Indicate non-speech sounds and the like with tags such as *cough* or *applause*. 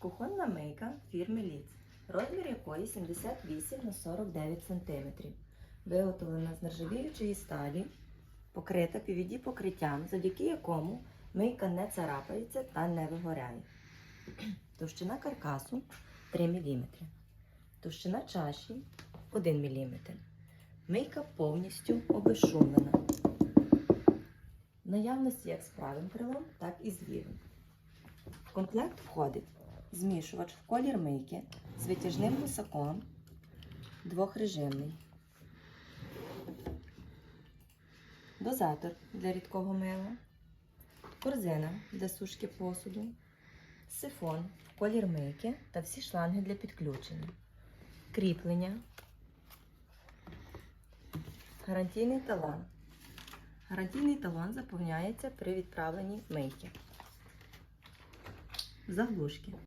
Кухонна мийка фірми Ліц, розмір якої 78 на 49 см. Виготовлена з нержавіючої сталі, покрита PVD покриттям, завдяки якому мийка не царапається та не вигоряє. *clears throat* Товщина каркасу 3 мм. Товщина чаші 1 мм. Мийка повністю обезшумлена. В наявності як з правим крилом, так і з лівим. В комплект входить змішувач в колір мийки з витяжним гусаком двохрежимний, дозатор для рідкого мила, корзина для сушки посуду, сифон колір мийки та всі шланги для підключення, кріплення, гарантійний талон. Гарантійний талон заповняється при відправленні мийки. Заглушки.